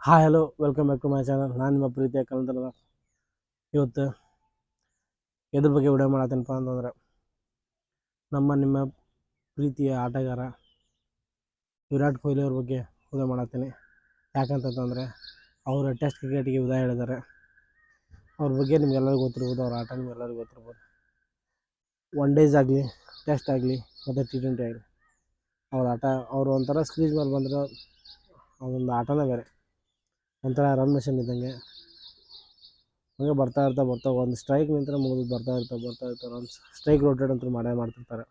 Hi hello welcome back to my channel ನಾನು ನಿಮ್ಮ ಪ್ರೀತಿಯ ಕನ್ನಡದ ಇವತ್ತು ಎದ್ರ ಬಗ್ಗೆ ವಿಡಿಯೋ ಮಾಡತ್ತೇನಪ್ಪ ಅಂತಂದ್ರೆ, ನಮ್ಮ ನಿಮ್ಮ ಪ್ರೀತಿಯ ಆಟಗಾರ ವಿರಾಟ್ ಕೊಹ್ಲಿ ಅವ್ರ ಬಗ್ಗೆ ವಿಡಿಯೋ ಮಾಡತ್ತೀನಿ ಯಾಕಂತಂತಂದರೆ ಅವರ ಟೆಸ್ಟ್ ಕ್ರಿಕೆಟ್ಗೆ ವಿದಾಯ ಹೇಳಿದ್ದಾರೆ. ಅವ್ರ ಬಗ್ಗೆ ನಿಮ್ಗೆಲ್ಲರಿಗೂ ಗೊತ್ತಿರ್ಬೋದು, ಅವ್ರ ಆಟ ನಿಮ್ಗೆಲ್ಲರಿಗೂ ಗೊತ್ತಿರ್ಬೋದು. ಒನ್ ಡೇಸ್ ಆಗಲಿ ಟೆಸ್ಟ್ ಆಗಲಿ, ಮತ್ತು ಟಿ ಟ್ವೆಂಟಿ ಆಗಲಿ, ಅವ್ರ ಆಟ, ಅವರು ಒಂಥರ ಸ್ಕ್ರೀಜ್ ಮೇಲೆ ಬಂದ್ರೆ ಅದೊಂದು ಆಟನೇ ಬೇರೆ. ಒಂಥರ ರನ್ ಮಿಷನ್ ಇದ್ದಂಗೆ. ಹಂಗೆ ಬರ್ತಾ ಇರ್ತಾ ಬರ್ತಾ ಒಂದು ಸ್ಟ್ರೈಕ್ ನಿಂತರ ಮುಗಿದು ಬರ್ತಾ ಇರ್ತಾ ಬರ್ತಾ ಇರ್ತಾ ರನ್ಸ್ ಸ್ಟ್ರೈಕ್ ರೊಟೇಟ್ ಅಂತೂ ಮಾಡೇ ಮಾಡ್ತಿರ್ತಾರೆ.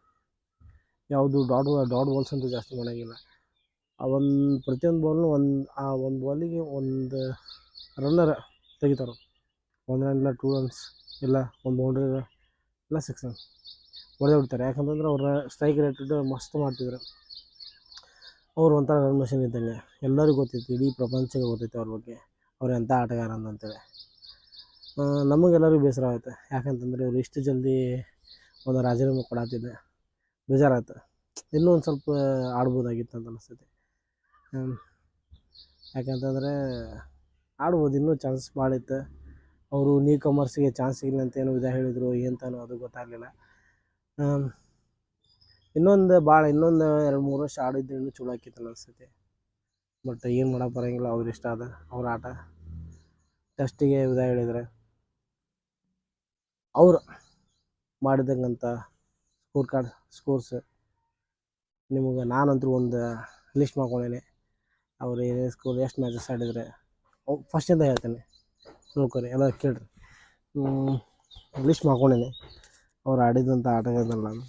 ಯಾವುದು ಡಾಟ್ ಡಾಟ್ ಬಾಲ್ಸ್ ಅಂತೂ ಜಾಸ್ತಿ ಮಾಡೋಂಗಿಲ್ಲ. ಆ ಒಂದು, ಪ್ರತಿಯೊಂದು ಬಾಲ್ನು ಒಂದು, ಆ ಒಂದು ಬಾಲಿಗೆ ಒಂದು ರನ್ನರ್ ತೆಗಿತಾರೆ. ಒಂದು ರನ್ ಇಲ್ಲ ಟೂ ರನ್ಸ್ ಇಲ್ಲ, ಒಂದು ಬೌಂಡ್ರಿ ಇಲ್ಲ ಸಿಕ್ಸ್ ರನ್ ಹೊಡೆದೇ ಬಿಡ್ತಾರೆ ಯಾಕಂತಂದ್ರೆ ಅವ್ರ ಸ್ಟ್ರೈಕ್ ರೇಟೆಡ್ ಮಸ್ತ್ ಮಾಡ್ತಿದ್ರು. ಅವ್ರು ಒಂಥರ ರನ್ ಮಷಿನ್ ಇದ್ದಂಗೆ. ಎಲ್ಲರಿಗೂ ಗೊತ್ತಿತ್ತು ಇಡೀ ಪ್ರಪಂಚಕ್ಕೆ ಗೊತ್ತಿತ್ತು ಅವ್ರ ಬಗ್ಗೆ. ಅವ್ರು ಎಂಥ ಆಟಗಾರ ಅಂತೇಳಿ. ನಮಗೆಲ್ಲರಿಗೂ ಬೇಸರ ಆಗುತ್ತೆ. ಯಾಕಂತಂದರೆ ಇವರು ಇಷ್ಟು ಜಲ್ದಿ ಒಂದು ರಾಜೀನಾಮೆ ಕೊಡತ್ತಿದ್ದೆ ಬೇಜಾರಾಯ್ತು. ಇನ್ನೂ ಒಂದು ಸ್ವಲ್ಪ ಆಡ್ಬೋದಾಗಿತ್ತು ಅಂತ ಅನಿಸ್ತೈತಿ. ಯಾಕಂತಂದರೆ ಆಡ್ಬೋದು, ಇನ್ನೂ ಚಾನ್ಸ್ ಇತ್ತು. ಅವರು ನ್ಯೂ ಕಮರ್ಸಿಗೆ ಚಾನ್ಸ್ ಸಿಗಲಿ ಅಂತ ಏನು ವಿಧ ಹೇಳಿದರು ಎಂತನೋ ಅದು ಗೊತ್ತಾಗಲಿಲ್ಲ. ಇನ್ನೊಂದು ಭಾಳ ಇನ್ನೊಂದು ಎರಡು, ಮೂರು ವರ್ಷ ಆಡಿದ್ರೆ ಇನ್ನೂ ಚಲೋ ಆಕಿತ್ತು ಅನಿಸ್ತೈತಿ. ಬಟ್ ಏನು ಮಾಡೋಕೆ ಬರೋಂಗಿಲ್ಲ, ಅವ್ರ ಇಷ್ಟ ಅದ ಅವ್ರ ಆಟ. ಟೆಸ್ಟಿಗೆ ವಿಧ ಹೇಳಿದರೆ. ಅವರು ಮಾಡಿದಂಥ ಸ್ಕೋರ್ ಕಾರ್ಡ್ ಸ್ಕೋರ್ಸ್ ನಿಮಗೆ ನಾನಂತೂ ಒಂದು ಲಿಸ್ಟ್ ಮಾಡ್ಕೊಂಡೇನೆ. ಅವ್ರು ಏನೇ ಸ್ಕೋರ್ ಎಷ್ಟು ಮ್ಯಾಚಸ್ ಆಡಿದರೆ. ಫಸ್ಟಿಂದ ಹೇಳ್ತೇನೆ. ನೋಡ್ಕೊರಿ ಎಲ್ಲ ಕೇಳ್ರಿ. ಲಿಸ್ಟ್ ಮಾಡ್ಕೊಂಡೇನೆ. ಅವ್ರು ಆಡಿದಂಥ ಆಟಗಾರನಲ್ಲ ನಾನು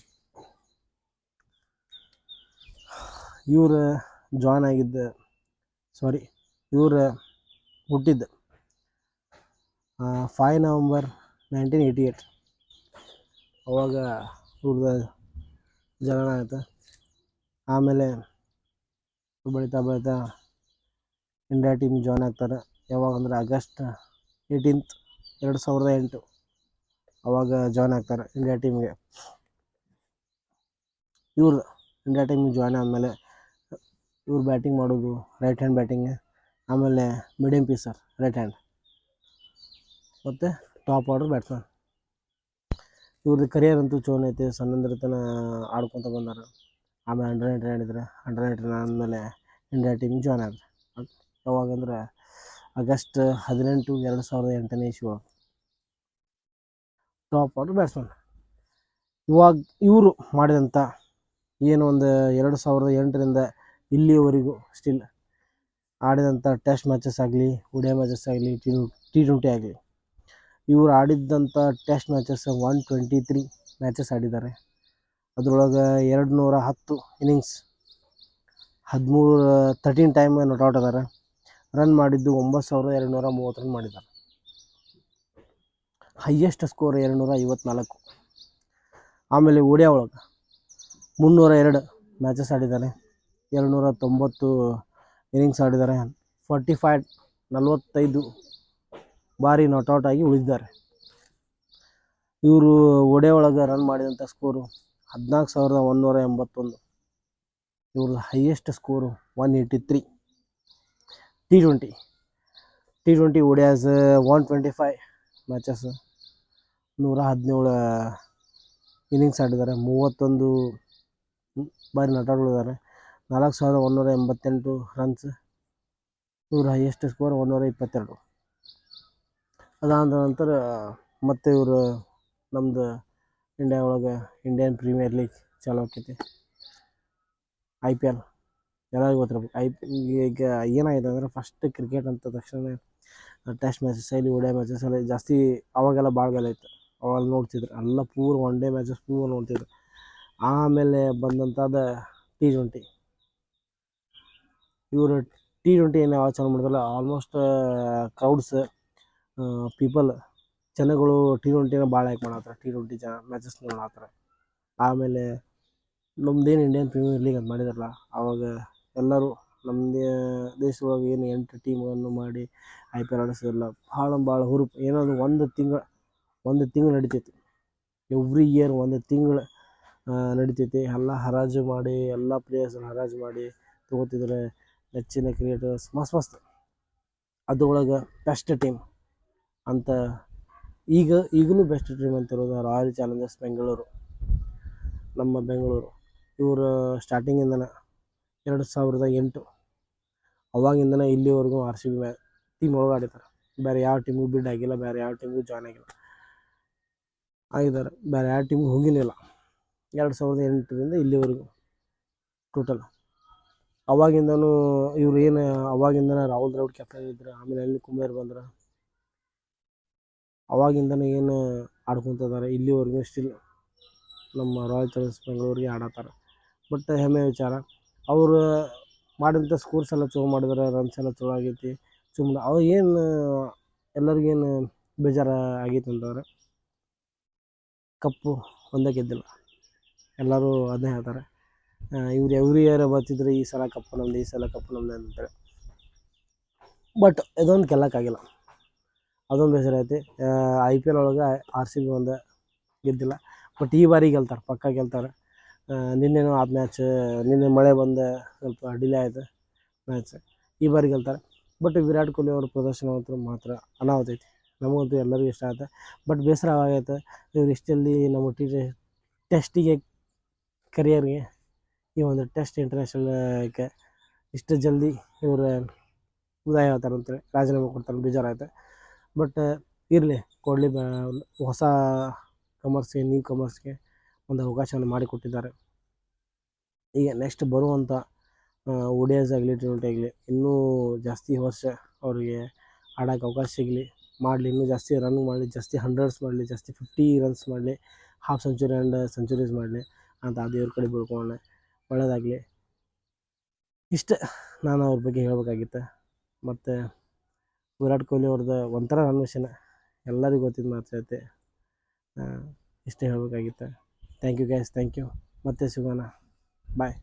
ಇವ್ರು ಜಾಯ್ನ್ ಆಗಿದ್ದ ಸಾರಿ ಇವ್ರು ಹುಟ್ಟಿದ್ದು five November nineteen eighty eight ಅವಾಗ ಇವ್ರದ ಜನನ ಆಯ್ತು. ಆಮೇಲೆ ಬೆಳೀತಾ ಬೆಳೀತಾ ಇಂಡಿಯಾ ಟೀಮ್ ಜಾಯ್ನ್ ಆಗ್ತಾರೆ. ಯಾವಾಗ ಅಂದ್ರೆ ಆಗಸ್ಟ್ ಏಯ್ಟೀನ್ತ್ ಎರಡು ಸಾವಿರದ ಎಂಟು ಅವಾಗ ಜಾಯ್ನ್ ಆಗ್ತಾರೆ ಇಂಡಿಯಾ ಟೀಮ್ಗೆ ಇವ್ರದ್ದು ಇಂಡಿಯಾ ಟೀಮ್ಗೆ ಜಾಯ್ನ್ ಆದಮೇಲೆ ಇವ್ರು ಬ್ಯಾಟಿಂಗ್ ಮಾಡೋದು ರೈಟ್ ಹ್ಯಾಂಡ್ ಬ್ಯಾಟಿಂಗ್ ಆಮೇಲೆ ಮೀಡಿಯಮ್ ಪೀಸರ್ ರೈಟ್ ಹ್ಯಾಂಡ್ ಮತ್ತು ಟಾಪ್ ಆರ್ಡರ್ ಬ್ಯಾಟ್ಸ್ಮನ್ ಇವ್ರದ್ದು ಕರಿಯರ್ ಅಂತೂ ಚೋನ್ ಐತೆ ಸಣ್ಣಂದ್ರತನ ಆಡ್ಕೊತ ಬಂದಾರ. ಆಮೇಲೆ ಅಂಡರ್ ನೈನ್ಟೀನ್ ಆಡಿದ್ರೆ ಅಂಡರ್ ನೈನ್ಟೀನ್ ಆದಮೇಲೆ ಇಂಡಿಯಾ ಟೀಮ್ ಜಾಯ್ನ್ ಆದ್ರೆ. ಯಾವಾಗಂದ್ರೆ ಆಗಸ್ಟ್ ಹದಿನೆಂಟು ಎರಡು ಸಾವಿರದ ಎಂಟನೇ ಇಸ್ವಿ ಟಾಪ್ ಆರ್ಡರ್ ಬ್ಯಾಟ್ಸ್ಮನ್ ಇವಾಗ ಇವರು ಮಾಡಿದಂಥ ಏನು ಒಂದು ಎರಡು ಸಾವಿರದ ಎಂಟರಿಂದ ಇಲ್ಲಿಯವರೆಗೂ ಸ್ಟಿಲ್ ಆಡಿದಂಥ ಟೆಸ್ಟ್ ಮ್ಯಾಚಸ್ ಆಗಲಿ ಒಡಿಯಾ ಮ್ಯಾಚಸ್ ಆಗಲಿ, ಟಿ ಟಿ ಟ್ವೆಂಟಿ ಆಗಲಿ, ಇವರು ಆಡಿದ್ದಂಥ test matches one twenty three matches ಆಡಿದ್ದಾರೆ. ಅದರೊಳಗೆ ಎರಡು ನೂರ ಹತ್ತು ಇನ್ನಿಂಗ್ಸ್ ಹದಿಮೂರು ತರ್ಟೀನ್ ಟೈಮ್ ನೋಟ್ ಔಟ್ ಅದಾರೆ. ರನ್ ಮಾಡಿದ್ದು ಒಂಬತ್ತು ಸಾವಿರದ ಎರಡು ನೂರ ಮೂವತ್ತು ರನ್ ಮಾಡಿದ್ದಾರೆ. ಹೈಯೆಸ್ಟ್ ಸ್ಕೋರ್ ಎರಡು ನೂರ ಐವತ್ನಾಲ್ಕು. ಆಮೇಲೆ ಒಡಿಯಾ ಒಳಗೆ ಮುನ್ನೂರ ಎರಡು ಮ್ಯಾಚಸ್ ಆಡಿದ್ದಾರೆ. ಎರಡು ನೂರ ತೊಂಬತ್ತು ಇನ್ನಿಂಗ್ಸ್ ಆಡಿದ್ದಾರೆ. ಫಾರ್ಟಿ ಫೈವ್ ನಲವತ್ತೈದು ಬಾರಿ ನಾಟ್ಔಟ್ ಆಗಿ ಉಳಿದಿದ್ದಾರೆ. ಇವರು ಒಡೆ ಒಳಗೆ ರನ್ ಮಾಡಿದಂಥ ಸ್ಕೋರು ಹದಿನಾಲ್ಕು ಸಾವಿರದ ಒಂದುನೂರ ಎಂಬತ್ತೊಂದು. ಇವ್ರದ್ದು highest score one eighty three T twenty T twenty ODIs one twenty five matches ನೂರ ಹದಿನೇಳು ಇನ್ನಿಂಗ್ಸ್ ಆಡಿದ್ದಾರೆ. ಮೂವತ್ತೊಂದು ಬಾರಿ ನಟಾಡಿದ್ದಾರೆ ನಾಲ್ಕು ಸಾವಿರದ ಒಂದುನೂರ ಎಂಬತ್ತೆಂಟು ರನ್ಸ್ ಇವ್ರ ಹೈಯೆಸ್ಟ್ ಸ್ಕೋರ್ ಒಂದುನೂರ ಇಪ್ಪತ್ತೆರಡು. ಅದಾದ ನಂತರ, ಮತ್ತೆ ಇವರು ನಮ್ಮದು ಇಂಡಿಯಾ ಒಳಗೆ ಇಂಡಿಯನ್ ಪ್ರೀಮಿಯರ್ ಲೀಗ್ ಚಾಲೂ ಆಕೈತಿ. ಐ ಪಿ ಎಲ್ ಎಲ್ಲರಿಗೂ ಗೊತ್ತಿರ್ಬೇಕು. ಐ ಪಿ ಈಗ ಏನಾಗಿದೆ ಅಂದರೆ ಫಸ್ಟ್ ಕ್ರಿಕೆಟ್ ಅಂತ ತಕ್ಷಣ ಟೆಸ್ಟ್ ಮ್ಯಾಚಸ್ ಆಗಲಿ ಒಡೆ ಮ್ಯಾಚಸ್ ಅಲ್ಲಿ ಜಾಸ್ತಿ ಅವಾಗೆಲ್ಲ ಭಾಳ ಬೆಲೆ ಇತ್ತು. ಅವಾಗ ನೋಡ್ತಿದ್ರು. ಎಲ್ಲ ಪೂರ್ ಒನ್ ಡೇ ಮ್ಯಾಚಸ್ ಪೂರ್ ನೋಡ್ತಿದ್ರು. ಆಮೇಲೆ ಬಂದಂಥದ್ದು ಟಿ ಟ್ವೆಂಟಿ ಇವರು ಟಿ ಟ್ವೆಂಟಿ ಏನು ಯಾವಾಗ ಮಾಡಿದ್ರಲ್ಲ ಆಲ್ಮೋಸ್ಟ್ ಕ್ರೌಡ್ಸ್ ಪೀಪಲ್ ಜನಗಳು ಟಿ ಟ್ವೆಂಟಿನ ಭಾಳ ಲೈಕ್ ಮಾಡತ್ತಾರೆ ಟಿ ಟ್ವೆಂಟಿ ಜನ ಮ್ಯಾಚಸ್ ನೋಡತ್ತಾರೆ ಆಮೇಲೆ ನಮ್ದೇನು ಇಂಡಿಯನ್ ಪ್ರೀಮಿಯರ್ ಲೀಗ್ ಅಂತ ಮಾಡಿದಾರಲ್ಲ ಆವಾಗ ಎಲ್ಲರೂ ನಮ್ಮದೇ ದೇಶದೊಳಗೆ ಏನು ಎಂಟು ಟೀಮ್ಗಳನ್ನು ಮಾಡಿ ಐ ಪಿ ಎಲ್ ಆಡಿಸೋದಿಲ್ಲ ಭಾಳ ಭಾಳ ಹುರುಪು. ಏನಾದರೂ ಒಂದು ತಿಂಗಳು ಒಂದು ತಿಂಗಳು ನಡಿತೈತಿ. ಎವ್ರಿ ಇಯರ್ ಒಂದು ತಿಂಗಳು ನಡಿತೈತಿ. ಎಲ್ಲ ಹರಾಜು ಮಾಡಿ, ಎಲ್ಲ ಪ್ಲೇಯರ್ಸನ್ನು ಹರಾಜು ಮಾಡಿ ತೊಗೋತಿದ್ದಾರೆ ನೆಚ್ಚಿನ ಕ್ರಿಯೇಟರ್ಸ್ ಮಸ್ತ್ ಮಸ್ತ್. ಅದ್ರೊಳಗೆ ಬೆಸ್ಟ್ ಟೀಮ್ ಅಂತ ಈಗ, ಈಗಲೂ ಬೆಸ್ಟ್ ಟೀಮ್ ಅಂತಿರೋದು ರಾಯಲ್ ಚಾಲೆಂಜರ್ಸ್ ಬೆಂಗಳೂರು ನಮ್ಮ ಬೆಂಗಳೂರು ಇವರು ಸ್ಟಾರ್ಟಿಂಗಿಂದನೇ ಎರಡು ಸಾವಿರದ ಎಂಟು. ಅವಾಗಿಂದನೇ ಇಲ್ಲಿವರೆಗೂ ಆರ್ ಸಿ ಬಿ ಮ್ಯಾ ಟೀಮ್ ಒಳಗೆ ಆಡಿದ್ದಾರೆ ಬೇರೆ ಯಾವ ಟೀಮಿಗೂ ಬಿಡ್ ಆಗಿಲ್ಲ, ಬೇರೆ ಯಾವ ಟೀಮಿಗೂ ಜಾಯ್ನ್ ಆಗಿಲ್ಲ. ಆಗಿದ್ದಾರೆ. ಬೇರೆ ಯಾವ ಟೀಮಿಗೂ ಹೋಗಿಲ್ಲ ಎರಡು ಸಾವಿರದ ಎಂಟರಿಂದ ಇಲ್ಲಿವರೆಗೂ ಟೋಟಲ್ ಅವಾಗಿಂದನೂ ಇವ್ರು ಏನು ಅವಾಗಿಂದನೇ ರಾಹುಲ್ ದ್ರಾವಿಡ್ ಕ್ಯಾಪ್ಟನ್ ಇದ್ರು, ಆಮೇಲೆ ಅನಿಲ್ ಕುಂಬ್ಳೆರ್ ಬಂದ್ರು? ಅವಾಗಿಂದನೇ ಏನು ಆಡ್ಕೊತಿದ್ದಾರೆ ಇಲ್ಲಿವರೆಗೂ ಸ್ಟಿಲ್ ನಮ್ಮ ರಾಯಲ್ ಚಾಲೆಂಜರ್ಸ್ ಬೆಂಗಳೂರಿಗೆ ಆಡತ್ತಾರೆ ಬಟ್ ಹೆಮ್ಮೆ ವಿಚಾರ, ಅವರು ಮಾಡಿದಂಥ ಸ್ಕೋರ್ಸ್ ಎಲ್ಲ ಚಲೋ ಮಾಡಿದ್ರೆ ರನ್ಸ್ ಎಲ್ಲ ಚಲೋ ಆಗೈತಿ. ಸುಮ್ಮನೆ ಅವ್ರು ಏನು ಎಲ್ಲರಿಗೇನು ಬೇಜಾರು ಆಗೈತೆ ಅಂತಂದ್ರೆ, ಕಪ್ಪು ಒಂದೇ ಗೆದ್ದಿಲ್ಲ. ಎಲ್ಲರೂ ಅದನ್ನೇ ಹೇಳ್ತಾರೆ. ಇವ್ರು ಎವ್ರಿ ಇಯರ್ ಬರ್ತಿದ್ರು, ಈ ಸಲ ಕಪ್ಪು ನಮ್ದು, ಈ ಸಲ ಕಪ್ಪು ನಮ್ದು ಅಂತಾರೆ. ಬಟ್ ಇದೊಂದು ಗೆಲ್ಲಕ್ಕಾಗಿಲ್ಲ ಅದೊಂದು ಬೇಸರ ಐತಿ. ಐ ಪಿ ಎಲ್ ಒಳಗೆ ಆರ್ ಸಿ ಬಿ ಒಂದು ಗೆದ್ದಿಲ್ಲ. ಬಟ್ ಈ ಬಾರಿ ಗೆಲ್ತಾರೆ, ಪಕ್ಕ ಗೆಲ್ತಾರೆ. ನಿನ್ನೆನೂ ಆದ ಮ್ಯಾಚ್ ನಿನ್ನೆ ಮಳೆ ಬಂದು, ಸ್ವಲ್ಪ ಡಿಲೇ ಆಯಿತು ಮ್ಯಾಚ್ ಈ ಬಾರಿ ಗೆಲ್ತಾರೆ. ಬಟ್ ವಿರಾಟ್ ಕೊಹ್ಲಿ ಅವ್ರ ಪ್ರದರ್ಶನ ಮಾತ್ರ ಅನಾಹುತ ಐತಿ. ನಮಗಂತೂ ಎಲ್ಲರಿಗೂ ಇಷ್ಟ ಆಗುತ್ತೆ. ಬಟ್ ಬೇಸರ ಆಗೈತೆ. ಇವ್ರು ಇಷ್ಟಲ್ಲಿ ನಮ್ಮ ಟಿ ಟೆಸ್ಟಿಗೆ ಕರಿಯರ್ಗೆ ಈ ಒಂದು ಟೆಸ್ಟ್ ಇಂಟರ್ನ್ಯಾಷನಲ್ಗೆ ಇಷ್ಟು ಜಲ್ದಿ ಇವರು ಉದಯ ಆಗ್ತಾರೆ ಅಂತೇಳಿ ರಾಜೀನಾಮೆ ಕೊಡ್ತಾರೆ ಬೇಜಾರಾಯ್ತು. ಬಟ್ ಇರಲಿ, ಕೊಡಲಿ ಹೊಸ ಕಮರ್ಸ್ಗೆ ನ್ಯೂ ಕಮರ್ಸ್ಗೆ ಒಂದು ಅವಕಾಶವನ್ನು ಮಾಡಿಕೊಟ್ಟಿದ್ದಾರೆ. ಈಗ ನೆಕ್ಸ್ಟ್ ಬರುವಂಥ ಒಡಿಯಾಸ್ ಆಗಲಿ ಟಿ ಟ್ವೆಂಟಿ ಆಗಲಿ, ಇನ್ನೂ ಜಾಸ್ತಿ ವರ್ಷ ಅವರಿಗೆ ಆಡೋಕ್ಕೆ ಅವಕಾಶ ಸಿಗಲಿ, ಮಾಡಲಿ, ಇನ್ನೂ ಜಾಸ್ತಿ ರನ್ ಮಾಡಲಿ, ಜಾಸ್ತಿ ಹಂಡ್ರೆಡ್ಸ್ ಮಾಡಲಿ, ಜಾಸ್ತಿ ಫಿಫ್ಟಿ ರನ್ಸ್ ಮಾಡಲಿ ಹಾಫ್ ಸೆಂಚುರಿ ಆ್ಯಂಡ್ ಸೆಂಚುರೀಸ್ ಮಾಡಲಿ ಅಂತ ಆ ದೇವ್ರ ಕಡೆ ಬೀಳ್ಕೊಳ್ಳೋಣ. ಒಳ್ಳೆಯದಾಗಲಿ ಇಷ್ಟೇ ನಾನು ಅವ್ರ ಬಗ್ಗೆ ಹೇಳಬೇಕಾಗಿತ್ತು. ಮತ್ತು ವಿರಾಟ್ ಕೊಹ್ಲಿ ಅವ್ರದ್ದು ಒಂಥರ ಅನ್ವೇಷಣೆ. ಎಲ್ಲರಿಗೂ ಗೊತ್ತಿದ್ದ ಮಾತು ಐತೆ ಇಷ್ಟೇ ಹೇಳಬೇಕಾಗಿತ್ತು. Thank you guys thank you ಮತ್ತೆ ಸಿಗೋಣ. ಬಾಯ್